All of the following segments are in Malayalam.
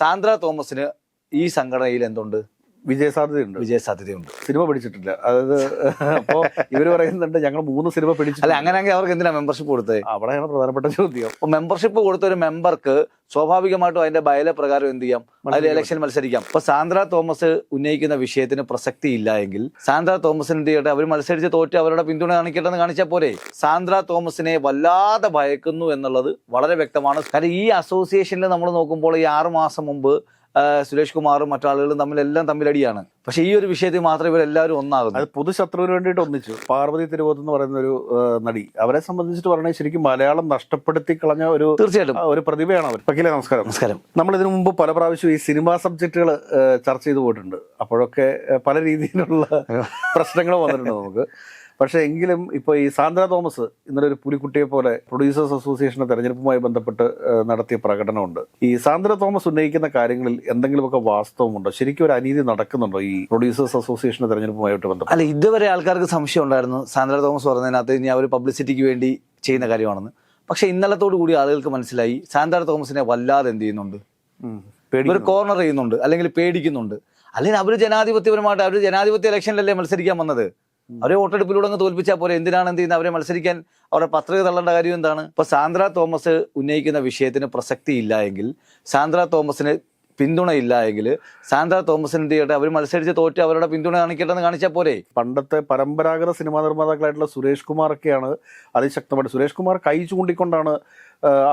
സാന്ദ്ര തോമസിന് ഈ സംഘടനയിൽ എന്തുണ്ട്? വിജയ സാധ്യതയുണ്ട് വിജയ സാധ്യതയുണ്ട് സിനിമ പിടിച്ചിട്ടില്ല. അതായത് അപ്പോ ഇവർ പറയുന്നുണ്ട് ഞങ്ങൾ മൂന്ന് സിനിമ അല്ല പിടിച്ചില്ല അങ്ങനെയാണെങ്കിൽ അവർക്ക് എന്തിനാ മെമ്പർഷിപ്പ് കൊടുത്തത് അവിടെയാണ് പ്രധാനപ്പെട്ട ചോദ്യം. അപ്പൊ മെമ്പർഷിപ്പ് കൊടുത്ത ഒരു മെമ്പർക്ക് സ്വാഭാവികമായിട്ടും അതിന്റെ ബയല പ്രകാരം എന്ത് ചെയ്യാം? അതിൽ ഇലക്ഷൻ മത്സരിക്കാം. അപ്പൊ സാന്ദ്ര തോമസ് ഉന്നയിക്കുന്ന വിഷയത്തിന് പ്രസക്തി ഇല്ല എങ്കിൽ സാന്ദ്ര തോമസിന് എന്ത് ചെയ്യട്ടെ? അവർ മത്സരിച്ച് തോറ്റ് അവരുടെ പിന്തുണ കാണിക്കട്ടെ എന്ന് കാണിച്ചാൽ പോരെ? സാന്ദ്ര തോമസിനെ വല്ലാതെ ഭയക്കുന്നു എന്നുള്ളത് വളരെ വ്യക്തമാണ്. കാരണം ഈ അസോസിയേഷനിൽ നമ്മൾ നോക്കുമ്പോൾ ഈ ആറു മാസം മുമ്പ് സുരേഷ് കുമാറും മറ്റാളുകളും തമ്മിലെല്ലാം തമ്മിലടിയാണ്. പക്ഷെ ഈ ഒരു വിഷയത്തിൽ മാത്രം ഇവരെല്ലാവരും ഒന്നാകുന്നു. അത് പൊതുശത്രുവിന് വേണ്ടിയിട്ട് ഒന്നിച്ചു. പാർവതി തിരുവോത്ത് എന്ന് പറയുന്ന ഒരു നടി. അവരെ സംബന്ധിച്ചിട്ട് പറഞ്ഞാൽ ശരിക്കും മലയാളം നഷ്ടപ്പെടുത്തി കളഞ്ഞ ഒരു തീർച്ചയായിട്ടും. ഒരു പ്രതിഭയാണ് അവർ വക്കീലെ നമസ്കാരം. നമസ്കാരം. നമ്മൾ ഇതിനു മുമ്പ് പല പ്രാവശ്യം ഈ സിനിമാ സബ്ജക്റ്റുകൾ ചർച്ച ചെയ്തു പോയിട്ടുണ്ട്. അപ്പോഴൊക്കെ പല രീതിയിലുള്ള പ്രശ്നങ്ങൾ വന്നിട്ടുണ്ട് നമുക്ക്. പക്ഷേ എങ്കിലും ഇപ്പോൾ ഈ സാന്ദ്ര തോമസ് ഇന്നലെ ഒരു പുലിക്കുട്ടിയെ പോലെ പ്രൊഡ്യൂസേഴ്സ് അസോസിയേഷന്റെ തെരഞ്ഞെടുപ്പുമായി ബന്ധപ്പെട്ട് നടത്തിയ പ്രകടനമുണ്ട്. ഈ സാന്ദ്ര തോമസ് ഉന്നയിക്കുന്ന കാര്യങ്ങളിൽ എന്തെങ്കിലുമൊക്കെ വാസ്തവമുണ്ടോ? ശരിക്കും ഒരു അനീതി നടക്കുന്നുണ്ടോ ഈ പ്രൊഡ്യൂസേഴ്സ് അസോസിയേഷന്റെ തെരഞ്ഞെടുപ്പുമായിട്ട് ബന്ധപ്പെട്ട്? അല്ല ഇതുവരെ ആൾക്കാർക്ക് സംശയം ഉണ്ടായിരുന്നു. സാന്ദ്ര തോമസ് പറഞ്ഞതിനകത്ത് ഇനി അവർ പബ്ലിസിറ്റിക്ക് വേണ്ടി ചെയ്യുന്ന കാര്യമാണെന്ന്. പക്ഷേ ഇന്നലത്തോടു കൂടി ആളുകൾക്ക് മനസ്സിലായി സാന്ദ്ര തോമസിനെ വല്ലാതെ എന്ത് ചെയ്യുന്നുണ്ട്. ഇവർ കോർണർ ചെയ്യുന്നുണ്ട് അല്ലെങ്കിൽ പേടിക്കുന്നുണ്ട്. അല്ലെങ്കിൽ അവർ ജനാധിപത്യപരമായിട്ട് അവർ ജനാധിപത്യ ഇലക്ഷനിലല്ലേ മത്സരിക്കാൻ വന്നത്? അവരെ വോട്ടെടുപ്പിലൂടെ അങ്ങ് തോൽപ്പിച്ചാൽ പോലെ എന്തിനാണ് എന്ത് ചെയ്യുന്നത്? അവരെ മത്സരിക്കാൻ അവരുടെ പത്രിക തള്ളേണ്ട കാര്യം എന്താണ്? ഇപ്പൊ സാന്ദ്ര തോമസ് ഉന്നയിക്കുന്ന വിഷയത്തിന് പ്രസക്തി ഇല്ല എങ്കിൽ സാന്ദ്ര തോമസിന് പിന്തുണ ഇല്ല എങ്കിൽ സാന്ദ്ര ചെയ്യട്ടെ അവർ മത്സരിച്ച് തോറ്റ് അവരുടെ പിന്തുണ കാണിക്കട്ടെ എന്ന് കാണിച്ചാൽ പോരെ? പണ്ടത്തെ പരമ്പരാഗത സിനിമാ നിർമ്മാതാക്കളായിട്ടുള്ള സുരേഷ് കുമാറൊക്കെയാണ് അതിശക്തമായിട്ട് സുരേഷ് കുമാർ കൈ ചൂണ്ടിക്കൊണ്ടാണ്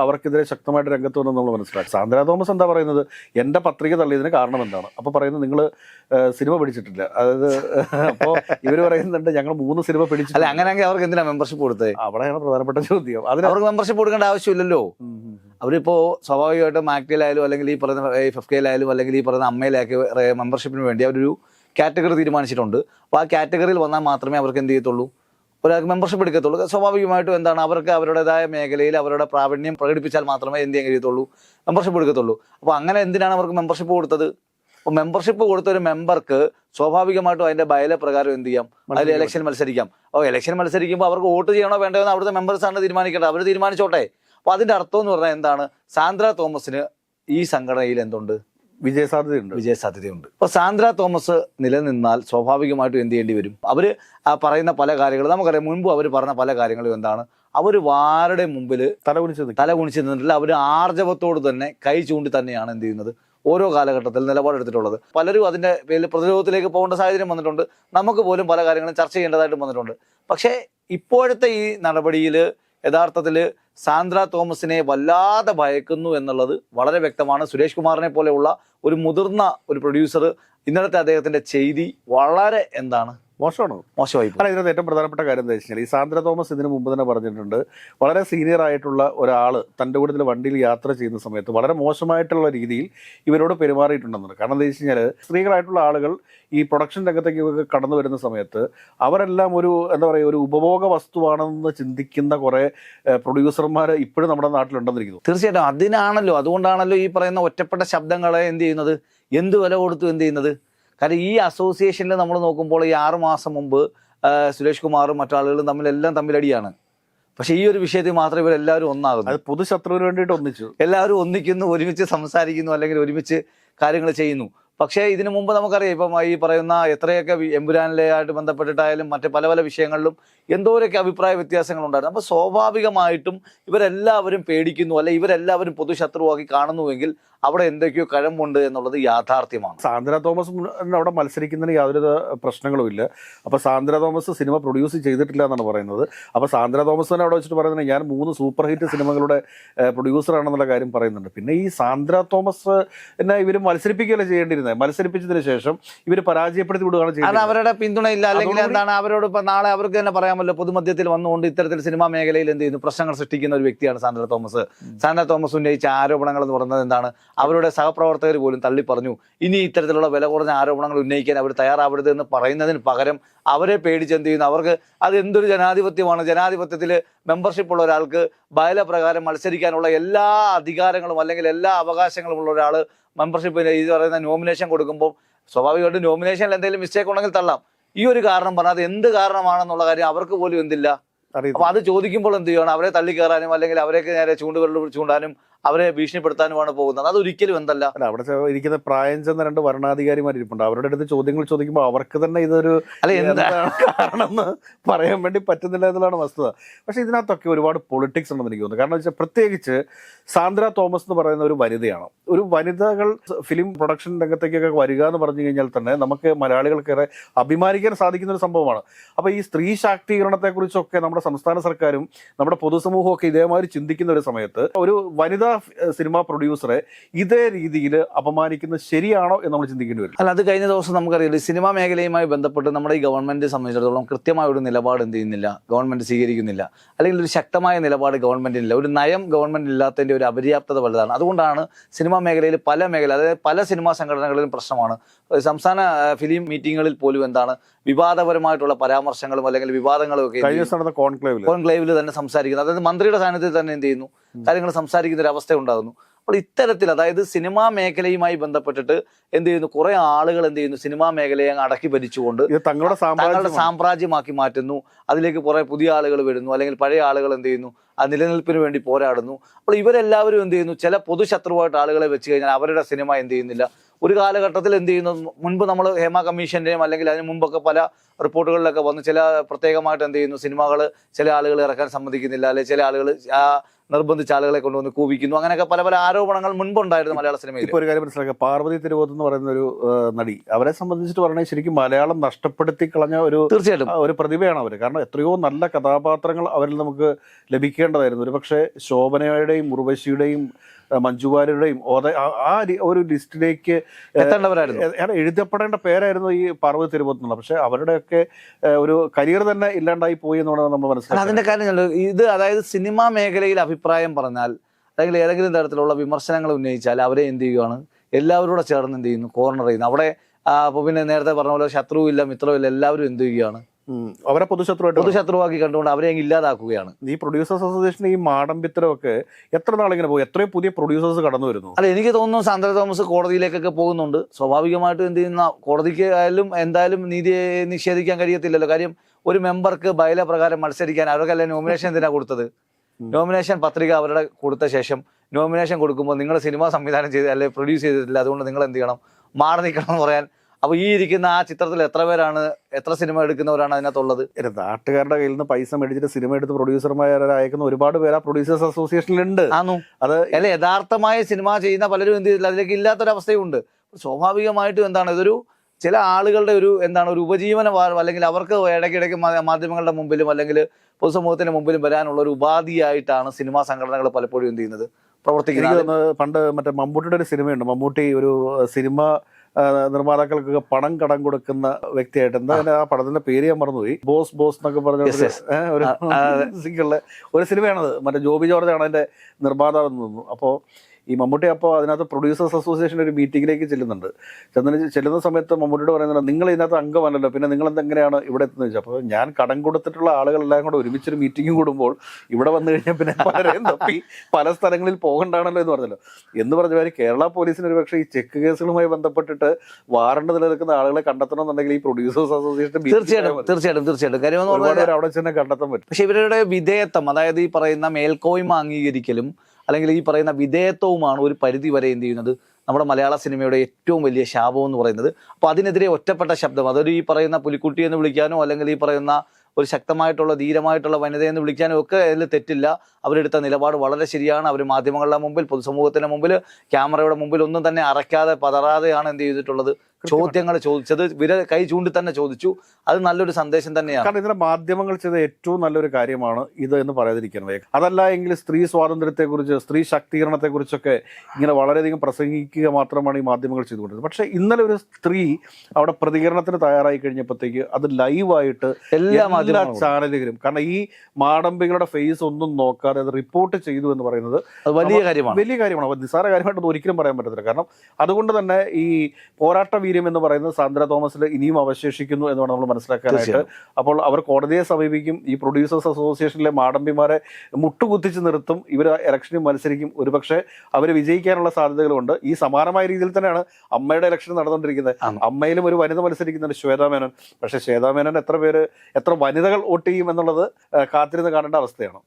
അവർക്കെതിരെ ശക്തമായിട്ട് രംഗത്ത് വന്നു നമ്മൾ മനസ്സിലാക്കി. സാന്ദ്ര തോമസ് എന്താ പറയുന്നത്? എന്റെ പത്രിക തള്ളിയതിന് കാരണം എന്താണ്? അപ്പോൾ പറയുന്നത് നിങ്ങൾ സിനിമ പിടിച്ചിട്ടില്ല. അതായത് അപ്പോൾ ഇവർ പറയുന്നുണ്ട് ഞങ്ങൾ മൂന്ന് സിനിമ അല്ല പിടിച്ചില്ല അങ്ങനെയാണെങ്കിൽ അവർക്ക് എന്തിനാണ് മെമ്പർഷിപ്പ് കൊടുത്തത് അവിടെയാണ് പ്രധാനപ്പെട്ട ചോദ്യം. അതിന് അവർക്ക് മെമ്പർഷിപ്പ് കൊടുക്കേണ്ട ആവശ്യമില്ലല്ലോ. ഉം, ഉം, ഉം. അവരിപ്പോ സ്വാഭാവികമായിട്ടും ആക്ടിലായാലും അല്ലെങ്കിൽ ഈ പറയുന്ന ഫിഫ് കെയിലായാലും അല്ലെങ്കിൽ ഈ പറയുന്ന അമ്മയിലൊക്കെ മെമ്പർഷിപ്പിന് വേണ്ടി അവരൊരു കാറ്റഗറി തീരുമാനിച്ചിട്ടുണ്ട്. അപ്പോൾ ആ കാറ്റഗറിയിൽ വന്നാൽ മാത്രമേ അവർക്ക് എന്ത് ചെയ്യത്തുള്ളൂ? ഒരാൾക്ക് മെമ്പർഷിപ്പ് എടുക്കത്തുള്ളൂ. സ്വാഭാവികമായിട്ടും എന്താണ്? അവർക്ക് അവരുടേതായ മേഖലയിൽ അവരുടെ പ്രാവീണ്യം പ്രകടിപ്പിച്ചാൽ മാത്രമേ എന്ത് ചെയ്യാൻ കഴിയത്തുള്ളൂ? മെമ്പർഷിപ്പ് എടുക്കത്തുള്ളൂ. അപ്പോൾ അങ്ങനെ എന്തിനാണ് അവർക്ക് മെമ്പർഷിപ്പ് കൊടുത്തത്? അപ്പോൾ മെമ്പർഷിപ്പ് കൊടുത്ത ഒരു മെമ്പർക്ക് സ്വാഭാവികമായിട്ടും അതിന്റെ ബയല പ്രകാരം എന്ത് ചെയ്യാം? അതിൽ ഇലക്ഷൻ മത്സരിക്കാം. അപ്പോൾ ഇലക്ഷൻ മത്സരിക്കുമ്പോൾ അവർക്ക് വോട്ട് ചെയ്യണോ വേണ്ടോ എന്ന് അവിടുത്തെ മെമ്പേഴ്സാണ് തീരുമാനിക്കേണ്ടത്. അവർ തീരുമാനിച്ചോട്ടെ. അപ്പോൾ അതിന്റെ അർത്ഥം എന്ന് പറഞ്ഞാൽ എന്താണ്? സാന്ദ്ര തോമസിന് ഈ സംഘടനയിൽ എന്തുണ്ട്? വിജയസാധ്യതയുണ്ട്. വിജയസാധ്യതയുണ്ട്. വിജയ സാധ്യതയുണ്ട് അപ്പൊ സാന്ദ്ര തോമസ് നിലനിന്നാൽ സ്വാഭാവികമായിട്ടും എന്ത് ചെയ്യേണ്ടി വരും? അവർ പറയുന്ന പല കാര്യങ്ങളും നമുക്കറിയാം മുൻപ് അവർ പറഞ്ഞ പല കാര്യങ്ങളും എന്താണ്? അവർ വാരുടെ മുമ്പിൽ തലകുണിച്ച് തലകുണിച്ച് തല കുണിച്ച് നിന്നിട്ടില്ല. അവർ ആർജവത്തോട് തന്നെ കൈ ചൂണ്ടി തന്നെയാണ് എന്ത് ചെയ്യുന്നത്? ഓരോ കാലഘട്ടത്തിൽ നിലപാടെടുത്തിട്ടുള്ളത്. പലരും അതിന്റെ പേരിൽ പ്രതിരോധത്തിലേക്ക് പോകേണ്ട സാഹചര്യം വന്നിട്ടുണ്ട്. നമുക്ക് പോലും പല കാര്യങ്ങളും ചർച്ച ചെയ്യേണ്ടതായിട്ടും വന്നിട്ടുണ്ട്. പക്ഷേ ഇപ്പോഴത്തെ ഈ നടപടിയിൽ യഥാർത്ഥത്തിൽ സാന്ദ്ര തോമസിനെ വല്ലാതെ ഭയക്കുന്നു എന്നുള്ളത് വളരെ വ്യക്തമാണ്. സുരേഷ് കുമാറിനെ പോലെയുള്ള ഒരു മുതിർന്ന ഒരു പ്രൊഡ്യൂസർ ഇന്നലത്തെ അദ്ദേഹത്തിന്റെ ചെയ്തി വളരെ എന്താണ് മോശമാണോ? മോശമായി. അല്ല ഇതിനകത്ത് ഏറ്റവും പ്രധാനപ്പെട്ട കാര്യം എന്താ വെച്ചാൽ ഈ സാന്ദ്ര തോമസ് ഇതിനു മുമ്പ് തന്നെ പറഞ്ഞിട്ടുണ്ട്. വളരെ സീനിയർ ആയിട്ടുള്ള ഒരാൾ തന്റെ കൂടുതൽ വണ്ടിയിൽ യാത്ര ചെയ്യുന്ന സമയത്ത് വളരെ മോശമായിട്ടുള്ള രീതിയിൽ ഇവരോട് പെരുമാറിയിട്ടുണ്ടെന്നുണ്ട്. കാരണം എന്താ വെച്ച് കഴിഞ്ഞാൽ സ്ത്രീകളായിട്ടുള്ള ആളുകൾ ഈ പ്രൊഡക്ഷൻ രംഗത്തേക്ക് കടന്നു വരുന്ന സമയത്ത് അവരെല്ലാം ഒരു എന്താ പറയുക ഒരു ഉപഭോഗ വസ്തുവാണെന്ന് ചിന്തിക്കുന്ന കുറേ പ്രൊഡ്യൂസർമാർ ഇപ്പോഴും നമ്മുടെ നാട്ടിലുണ്ടെന്നിരിക്കുന്നു. തീർച്ചയായിട്ടും അതിനാണല്ലോ അതുകൊണ്ടാണല്ലോ ഈ പറയുന്ന ഒറ്റപ്പെട്ട ശബ്ദങ്ങളെ എന്ത് ചെയ്യുന്നത്? എന്ത് വില കൊടുത്തു എന്ത് ചെയ്യുന്നത്? കാരണം ഈ അസോസിയേഷനിൽ നമ്മൾ നോക്കുമ്പോൾ ഈ ആറു മാസം മുമ്പ് സുരേഷ് കുമാറും മറ്റാളുകളും തമ്മിലെല്ലാം തമ്മിലടിയാണ് പക്ഷെ ഈ ഒരു വിഷയത്തിൽ മാത്രം ഇവരെല്ലാവരും ഒന്നാകുന്നു. അത് പൊതുശത്രുവിന് വേണ്ടിയിട്ട് ഒന്നിച്ചു. എല്ലാവരും ഒന്നിക്കുന്നു ഒരുമിച്ച് സംസാരിക്കുന്നു അല്ലെങ്കിൽ ഒരുമിച്ച് കാര്യങ്ങൾ ചെയ്യുന്നു. പക്ഷേ ഇതിനു മുമ്പ് നമുക്കറിയാം ഇപ്പം ഈ പറയുന്ന എത്രയൊക്കെ എമ്പുരാനിലെയായിട്ട് ബന്ധപ്പെട്ടിട്ടായാലും മറ്റ് പല പല വിഷയങ്ങളിലും എന്തോരൊക്കെ അഭിപ്രായ വ്യത്യാസങ്ങൾ ഉണ്ടായിരുന്നു അപ്പോൾ സ്വാഭാവികമായിട്ടും ഇവരെല്ലാവരും പേടിക്കുന്നു അല്ലെ ഇവരെല്ലാവരും പൊതുശത്രുവാക്കി കാണുന്നുവെങ്കിൽ അവിടെ എന്തൊക്കെയോ കഴമ്പുണ്ട് എന്നുള്ളത് യാഥാർത്ഥ്യമാണ്. സാന്ദ്ര തോമസ് അവിടെ മത്സരിക്കുന്നതിന് യാതൊരു പ്രശ്നങ്ങളും ഇല്ല. അപ്പോൾ സാന്ദ്ര തോമസ് സിനിമ പ്രൊഡ്യൂസ് ചെയ്തിട്ടില്ല എന്നാണ് പറയുന്നത്. അപ്പോൾ സാന്ദ്ര തോമസ് തന്നെ അവിടെ വെച്ചിട്ട് പറയുന്നത് ഞാൻ മൂന്ന് സൂപ്പർ ഹിറ്റ് സിനിമകളുടെ പ്രൊഡ്യൂസർ ആണെന്നുള്ള കാര്യം പറയുന്നുണ്ട്. പിന്നെ ഈ സാന്ദ്ര തോമസ് എന്നെ ഇവർ മത്സരിപ്പിക്കുകയല്ല ചെയ്യേണ്ടിയിരുന്നത്? മത്സരിപ്പിച്ചതിന് ശേഷം ഇവർ പരാജയപ്പെടുത്തി വിടുകയാണ് ചെയ്യുന്നത് അവരുടെ പിന്തുണയില്ല അല്ലെങ്കിൽ എന്താണ് അവരോട് ഇപ്പൊ നാളെ അവർക്ക് തന്നെ പറയാമല്ലോ പൊതുമധ്യത്തിൽ വന്നുകൊണ്ട് ഇത്തരത്തിൽ സിനിമാ മേഖലയിൽ എന്ത് ചെയ്യുന്നു? പ്രശ്നങ്ങൾ സൃഷ്ടിക്കുന്ന ഒരു വ്യക്തിയാണ് സാന്ദ്ര തോമസ്. സാന്ദ്ര തോമസ് ഉന്നയിച്ച ആരോപണങ്ങൾ എന്ന് പറയുന്നത് എന്താണ്? അവരുടെ സഹപ്രവർത്തകർ പോലും തള്ളി പറഞ്ഞു ഇനി ഇത്തരത്തിലുള്ള വില കുറഞ്ഞ ആരോപണങ്ങൾ ഉന്നയിക്കാൻ അവർ തയ്യാറാവരുത് എന്ന് പറയുന്നതിന് പകരം അവരെ പേടിച്ച് എന്ത് ചെയ്യുന്നു? അവർക്ക് അത് എന്തൊരു ജനാധിപത്യമാണ്? ജനാധിപത്യത്തിൽ മെമ്പർഷിപ്പ് ഉള്ള ഒരാൾക്ക് ബയല പ്രകാരം മത്സരിക്കാനുള്ള എല്ലാ അധികാരങ്ങളും അല്ലെങ്കിൽ എല്ലാ അവകാശങ്ങളും ഉള്ള ഒരാൾ മെമ്പർഷിപ്പിന് ഈ പറയുന്ന നോമിനേഷൻ കൊടുക്കുമ്പോൾ സ്വാഭാവികമായിട്ടും നോമിനേഷനിൽ എന്തെങ്കിലും മിസ്റ്റേക്ക് ഉണ്ടെങ്കിൽ തള്ളാം. ഈ ഒരു കാരണം പറഞ്ഞാൽ അത് എന്ത് കാരണമാണെന്നുള്ള കാര്യം അവർക്ക് പോലും എന്തില്ല. അപ്പൊ അത് ചോദിക്കുമ്പോൾ എന്ത് ചെയ്യണം? അവരെ തള്ളിക്കയറാനും അല്ലെങ്കിൽ അവരേക്ക് നേരെ ചൂണ്ടുകളിൽ ചൂണ്ടാനും അവരെ ഭീഷണിപ്പെടുത്താനുമാണ് പോകുന്നത്. അതൊരിക്കലും എന്തല്ല. അല്ല അവിടെ ഇരിക്കുന്ന പ്രായം ചെന്ന രണ്ട് ഭരണാധികാരിമാർ ഇരിപ്പുണ്ട് അവരുടെ അടുത്ത് ചോദ്യങ്ങൾ ചോദിക്കുമ്പോൾ അവർക്ക് തന്നെ ഇതൊരു അല്ല എന്താ എന്താണ് കാരണം എന്ന് പറയാൻ വേണ്ടി പറ്റുന്നില്ല എന്നുള്ളതാണ് വസ്തുത. പക്ഷെ ഇതിനകത്തൊക്കെ ഒരുപാട് പൊളിറ്റിക്സ് ഉണ്ടെന്ന് എനിക്ക് തോന്നുന്നു. കാരണം വെച്ചാൽ പ്രത്യേകിച്ച് സാന്ദ്ര തോമസ് എന്ന് പറയുന്ന ഒരു വനിതയാണ്. ഒരു വനിതകൾ ഫിലിം പ്രൊഡക്ഷൻ രംഗത്തേക്കൊക്കെ വരിക എന്ന് പറഞ്ഞു കഴിഞ്ഞാൽ തന്നെ നമുക്ക് മലയാളികൾക്കേറെ അഭിമാനിക്കാൻ സാധിക്കുന്ന ഒരു സംഭവമാണ്. അപ്പോൾ ഈ സ്ത്രീ ശാക്തീകരണത്തെക്കുറിച്ചൊക്കെ നമ്മുടെ സംസ്ഥാന സർക്കാരും നമ്മുടെ പൊതുസമൂഹവും ഒക്കെ ഇതേമാതിരി ചിന്തിക്കുന്ന ഒരു സമയത്ത് ഒരു വനിതാ സിനിമാ പ്രൊഡ്യൂസറെ ഇതേ രീതിയിൽ അപമാനിക്കുന്നത് ശരിയാണോ എന്ന് നമ്മൾ ചിന്തിക്കേണ്ടി വരും. അല്ല അത് കഴിഞ്ഞ ദിവസം നമുക്കറിയാം ഈ സിനിമാ മേഖലയുമായി ബന്ധപ്പെട്ട് നമ്മുടെ ഈ ഗവൺമെന്റ് സംബന്ധിച്ചിടത്തോളം കൃത്യമായ ഒരു നിലപാട് എന്ത് ചെയ്യുന്നില്ല ഗവൺമെന്റ് സ്വീകരിക്കുന്നില്ല. അല്ലെങ്കിൽ ഒരു ശക്തമായ നിലപാട് ഗവൺമെന്റിനില്ല ഒരു നയം ഗവൺമെന്റ് ഇല്ലാത്തതിന്റെ ഒരു അപര്യാപ്തത വലുതാണ്. അതുകൊണ്ടാണ് സിനിമാ മേഖലയിൽ പല മേഖല അതായത് പല സിനിമാ സംഘടനകളിലും പ്രശ്നമാണ്. സംസ്ഥാന ഫിലിം മീറ്റിങ്ങുകളിൽ പോലും എന്താണ് വിവാദപരമായിട്ടുള്ള പരാമർശങ്ങളും അല്ലെങ്കിൽ വിവാദങ്ങളും ഒക്കെ നടന്ന കോൺക്ലേവിൽ കോൺക്ലേവിൽ തന്നെ സംസാരിക്കുന്നത്. അതായത് മന്ത്രിയുടെ സാന്നിധ്യത്തിൽ തന്നെ എന്ത് ചെയ്യുന്നു? കാര്യങ്ങൾ സംസാരിക്കുന്ന ഒരു അവസ്ഥ ഉണ്ടാകുന്നു അപ്പോൾ ഇത്തരത്തിൽ അതായത് സിനിമാ മേഖലയുമായി ബന്ധപ്പെട്ടിട്ട് എന്ത് ചെയ്യുന്നു? കുറെ ആളുകൾ എന്ത് ചെയ്യുന്നു? സിനിമാ മേഖലയെ അങ്ങ് അടക്കി ഭരിച്ചുകൊണ്ട് തങ്ങളുടെ തങ്ങളുടെ സാമ്രാജ്യമാക്കി മാറ്റുന്നു. അതിലേക്ക് കുറെ പുതിയ ആളുകൾ വരുന്നു. അല്ലെങ്കിൽ പഴയ ആളുകൾ എന്ത് ചെയ്യുന്നു? ആ നിലനിൽപ്പിന് വേണ്ടി പോരാടുന്നു. അപ്പോൾ ഇവരെല്ലാവരും എന്ത് ചെയ്യുന്നു? ചില പൊതുശത്രുവായിട്ട് ആളുകളെ വെച്ച് കഴിഞ്ഞാൽ അവരുടെ സിനിമ എന്ത് ചെയ്യുന്നില്ല? ഒരു കാലഘട്ടത്തിൽ എന്ത് ചെയ്യുന്നു? മുൻപ് നമ്മൾ ഹേമ കമ്മീഷന്റെയും അല്ലെങ്കിൽ അതിന് മുമ്പൊക്കെ പല റിപ്പോർട്ടുകളിലൊക്കെ വന്ന് ചില പ്രത്യേകമായിട്ട് എന്ത് ചെയ്യുന്നു? സിനിമകൾ ചില ആളുകൾ ഇറക്കാൻ സമ്മതിക്കുന്നില്ല. അല്ലെങ്കിൽ ചില ആളുകൾ ആ നിർബന്ധിച്ച ആളുകളെ കൊണ്ടുവന്ന് കൂവിക്കുന്നു. അങ്ങനെയൊക്കെ പല പല ആരോപണങ്ങൾ മുൻപുണ്ടായിരുന്നു മലയാള സിനിമയിൽ. ഇപ്പോൾ ഒരു കാര്യം മനസ്സിലാക്കുക പാർവതി തിരുവോത്ത് എന്ന് പറയുന്ന ഒരു നടി അവരെ സംബന്ധിച്ചിട്ട് പറഞ്ഞാൽ ശരിക്കും മലയാളം നഷ്ടപ്പെടുത്തി കളഞ്ഞ ഒരു തീർച്ചയായിട്ടും. ഒരു പ്രതിഭയാണ് അവർ കാരണം എത്രയോ നല്ല കഥാപാത്രങ്ങൾ അവരിൽ നമുക്ക് ലഭിക്കേണ്ടതായിരുന്നു. ഒരു പക്ഷേ ശോഭനയുടെയും ഉർവശിയുടെയും ആ, മഞ്ജു വാര്യരുടെയും ഓത- ആ- ഒരു ലിസ്റ്റിലേക്ക് എത്തേണ്ടവരായിരുന്നു. എഴുതപ്പെടേണ്ട പേരായിരുന്നു ഈ പാർവതി തിരുവോത്ത് എന്നുള്ളത് പക്ഷെ അവരുടെയൊക്കെ ഒരു കരിയർ തന്നെ ഇല്ലാണ്ടായി പോയി എന്നുള്ളത് നമ്മൾ മനസ്സിലാക്കുന്നത് അതിന്റെ കാര്യം ഇത് അതായത് സിനിമാ മേഖലയിൽ അഭിപ്രായം പറഞ്ഞാൽ അല്ലെങ്കിൽ ഏതെങ്കിലും തരത്തിലുള്ള വിമർശനങ്ങൾ ഉന്നയിച്ചാൽ അവരെ എന്ത് ചെയ്യുകയാണ് എല്ലാവരോടെ ചേർന്ന് എന്ത് ചെയ്യുന്നു? കോർണർ ചെയ്യുന്നു. അവിടെ അപ്പോൾ അപ്പൊ പിന്നെ നേരത്തെ പറഞ്ഞ പോലെ ശത്രുവില്ല മിത്രമില്ല എല്ലാവരും എന്ത് ചെയ്യുകയാണ് അവരെ പൊതുശത്രുവായിട്ട് പൊതുശത്രുവാക്കി കണ്ടുകൊണ്ട് അവരെ ഇല്ലാതാക്കുകയാണ്. ഈ പ്രൊഡ്യൂസേഴ്സ് അസോസിയേഷൻ ഈ മാടമ്പിത്തരമൊക്കെ എത്ര നാളിങ്ങനെ പോകും? എത്രയോ പുതിയ പ്രൊഡ്യൂസേഴ്സ് കടന്നു വരുന്നു. അല്ല എനിക്ക് തോന്നുന്നു സാന്ദ്ര തോമസ് കോടതിയിലേക്കൊക്കെ പോകുന്നുണ്ട്. സ്വാഭാവികമായിട്ടും എന്ത് ചെയ്യുന്ന കോടതിക്ക് ആയാലും എന്തായാലും നീതിയെ നിഷേധിക്കാൻ കഴിയത്തില്ലല്ലോ. കാര്യം ഒരു മെമ്പർക്ക് ബയല പ്രകാരം മത്സരിക്കാൻ അവർക്കല്ല നോമിനേഷൻ എന്തിനാണ് കൊടുത്തത്. നോമിനേഷൻ പത്രിക അവരുടെ കൊടുത്ത ശേഷം നോമിനേഷൻ കൊടുക്കുമ്പോൾ നിങ്ങൾ സിനിമ സംവിധാനം ചെയ്ത് അല്ലെങ്കിൽ പ്രൊഡ്യൂസ് ചെയ്തിട്ടില്ല അതുകൊണ്ട് നിങ്ങൾ എന്ത് ചെയ്യണം? മാറി നിൽക്കണം എന്ന് പറയാൻ. അപ്പൊ ഈ ഇരിക്കുന്ന ആ ചിത്രത്തിൽ എത്ര പേരാണ് എത്ര സിനിമ എടുക്കുന്നവരാണ് അതിനകത്തുള്ളത്? നാട്ടുകാരുടെ കയ്യിൽ നിന്ന് പൈസ മേടിച്ചിട്ട് സിനിമ എടുത്ത് പ്രൊഡ്യൂസർമാരെ അയക്കുന്ന ഒരുപാട് പേര് ആ പ്രൊഡ്യൂസേഴ്സ് അസോസിയേഷനിലുണ്ട് ഉണ്ട് അത് അല്ല യഥാർത്ഥമായ സിനിമ ചെയ്യുന്ന പലരും എന്ത് ചെയ്തില്ല അതിലേക്ക് ഇല്ലാത്തൊരവസ്ഥയുണ്ട്. സ്വാഭാവികമായിട്ടും എന്താണ്? ഇതൊരു ചില ആളുകളുടെ ഒരു എന്താണ് ഒരു ഉപജീവന അല്ലെങ്കിൽ അവർക്ക് ഇടയ്ക്കിടയ്ക്ക് മാധ്യമങ്ങളുടെ മുമ്പിലും അല്ലെങ്കിൽ പൊതുസമൂഹത്തിന്റെ മുമ്പിലും വരാനുള്ള ഒരു ഉപാധിയായിട്ടാണ് സിനിമാ സംഘടനകൾ പലപ്പോഴും എന്ത് ചെയ്യുന്നത് പ്രവർത്തിക്കുന്നത്. പണ്ട് മറ്റേ മമ്മൂട്ടിയുടെ ഒരു സിനിമയുണ്ട്. മമ്മൂട്ടി ഒരു സിനിമ നിർമ്മാതാക്കൾക്കൊക്കെ പണം കടം കൊടുക്കുന്ന വ്യക്തിയായിട്ട് എന്താ ആ. പടത്തിന്റെ പേര് ഞാൻ മറന്നുപോയി. ബോസ് ബോസ് എന്നൊക്കെ പറഞ്ഞ ഒരു- ഒരു. സിംഗിളിലെ സിനിമയാണത്. മറ്റേ ജോബി ജോർജ് ആണ് അതിന്റെ നിർമ്മാതാവ് അപ്പോ തോന്നുന്നു. അപ്പോൾ ഈ മമ്മൂട്ടി അപ്പോൾ അതിനകത്ത് പ്രൊഡ്യൂസേഴ്സ് അസോസിയേഷൻ ഒരു മീറ്റിംഗിലേക്ക് ചെല്ലുന്നുണ്ട്. ചെന്നതിന് ചെല്ലുന്ന സമയത്ത് മമ്മൂട്ടിയോട് പറയുന്നത് നിങ്ങൾ ഇതിനകത്ത് അംഗമല്ലല്ലോ പിന്നെ നിങ്ങൾ എന്തെങ്ങനെയാണ് ഇവിടെ എത്തുന്നത്? ചോദിച്ചു. അപ്പോൾ ഞാൻ കടം കൊടുത്തിട്ടുള്ള ആളുകളെല്ലാം കൂടെ ഒരുമിച്ചൊരു മീറ്റിംഗ് കൂടുമ്പോൾ ഇവിടെ വന്നു കഴിഞ്ഞാൽ പിന്നെ പലരെയും തപ്പി പല സ്ഥലങ്ങളിൽ പോകണ്ടാണല്ലോ എന്ന് പറഞ്ഞല്ലോ. എന്ന് പറഞ്ഞ മാതിരി കേരള പോലീസിന് ഒരു പക്ഷേ ഈ ചെക്ക് കേസുകളുമായി ബന്ധപ്പെട്ടിട്ട് വാറണ്ട് നിലനിൽക്കുന്ന ആളുകളെ കണ്ടെത്തണം എന്നുണ്ടെങ്കിൽ ഈ പ്രൊഡ്യൂസേഴ്സ് അസോസിയേഷൻ തീർച്ചയായിട്ടും തീർച്ചയായിട്ടും തീർച്ചയായിട്ടും. കാര്യം അവിടെ ചെന്ന് കണ്ടെത്താൻ പറ്റും. പക്ഷേ ഇവരുടെ വിധേയത്വം അതായത് ഈ പറയുന്ന മേൽക്കോയ്മ അംഗീകരിക്കലും അല്ലെങ്കിൽ ഈ പറയുന്ന വിധേയത്വവുമാണ് ഒരു പരിധി വരെ എന്ത് ചെയ്യുന്നത്? നമ്മുടെ മലയാള സിനിമയുടെ ഏറ്റവും വലിയ ശാപം എന്ന് പറയുന്നത്. അപ്പോൾ അതിനെതിരെ ഒറ്റപ്പെട്ട ശബ്ദം. അതൊരു ഈ പറയുന്ന പുലിക്കുട്ടി എന്ന് വിളിക്കാനോ അല്ലെങ്കിൽ ഈ പറയുന്ന ഒരു ശക്തമായിട്ടുള്ള ധീരമായിട്ടുള്ള വനിതയെന്ന് വിളിക്കാനോ ഒക്കെ അതിൽ തെറ്റില്ല. അവരെടുത്ത നിലപാട് വളരെ ശരിയാണ്. അവർ മാധ്യമങ്ങളുടെ മുമ്പിൽ പൊതുസമൂഹത്തിന്റെ മുമ്പിൽ ക്യാമറയുടെ മുമ്പിൽ ഒന്നും തന്നെ അറയ്ക്കാതെ പതറാതെയാണ് എന്ത് ചെയ്തിട്ടുള്ളത്? ചോദ്യങ്ങൾ ചോദിച്ചത് വിര കൈ ചൂണ്ടി തന്നെ ചോദിച്ചു. അത് നല്ലൊരു സന്ദേശം തന്നെയാണ്. കാരണം ഇതിന്റെ മാധ്യമങ്ങൾ ചെയ്ത ഏറ്റവും നല്ലൊരു കാര്യമാണ് ഇത് എന്ന് പറയാതിരിക്കുന്നത് അതല്ല എങ്കിൽ സ്ത്രീ സ്വാതന്ത്ര്യത്തെക്കുറിച്ച് സ്ത്രീ ശാക്തീകരണത്തെക്കുറിച്ചൊക്കെ ഇങ്ങനെ വളരെയധികം പ്രസംഗിക്കുക മാത്രമാണ് ഈ മാധ്യമങ്ങൾ ചെയ്തുകൊണ്ടിരുന്നത്. പക്ഷെ ഇന്നലെ ഒരു സ്ത്രീ അവിടെ പ്രതികരണത്തിന് തയ്യാറായി കഴിഞ്ഞപ്പോഴത്തേക്ക് അത് ലൈവായിട്ട് എല്ലാ മാധ്യമ ചാനലുകളും കാരണം ഈ മാടമ്പികളുടെ ഫേസ് ഒന്നും നോക്കാതെ അത് റിപ്പോർട്ട് ചെയ്തു എന്ന് പറയുന്നത് വലിയ കാര്യമാണ്. വലിയ കാര്യമാണ്. നിസ്സാര കാര്യമായിട്ടൊന്നും ഒരിക്കലും പറയാൻ പറ്റത്തില്ല. കാരണം അതുകൊണ്ട് തന്നെ ഈ പോരാട്ട വീര്യം എന്ന് പറയുന്നത് സാന്ദ്ര തോമസിൽ ഇനിയും അവശേഷിക്കുന്നു എന്ന് വേണം നമ്മൾ മനസ്സിലാക്കാനായിട്ട്. അപ്പോൾ അവർ കോടതിയെ സമീപിക്കും ഈ പ്രൊഡ്യൂസേഴ്സ് അസോസിയേഷനിലെ മാടമ്പിമാരെ മുട്ടുകുത്തിച്ച് നിർത്തും ഇവർ ഇലക്ഷനിൽ മത്സരിക്കും. ഒരുപക്ഷെ അവർ വിജയിക്കാനുള്ള സാധ്യതകളുണ്ട്. ഈ സമാനമായ രീതിയിൽ തന്നെയാണ് അമ്മയുടെ ഇലക്ഷൻ നടന്നുകൊണ്ടിരിക്കുന്നത്. അമ്മയിലും ഒരു വനിത മത്സരിക്കുന്നുണ്ട് ശ്വേതാ മേനോൻ. പക്ഷേ ശ്വേതാ മേനോൻ എത്ര പേര് എത്ര വനിതകൾ വോട്ട് ചെയ്യും എന്നുള്ളത് കാത്തിരുന്ന് കാണേണ്ട അവസ്ഥയാണ്.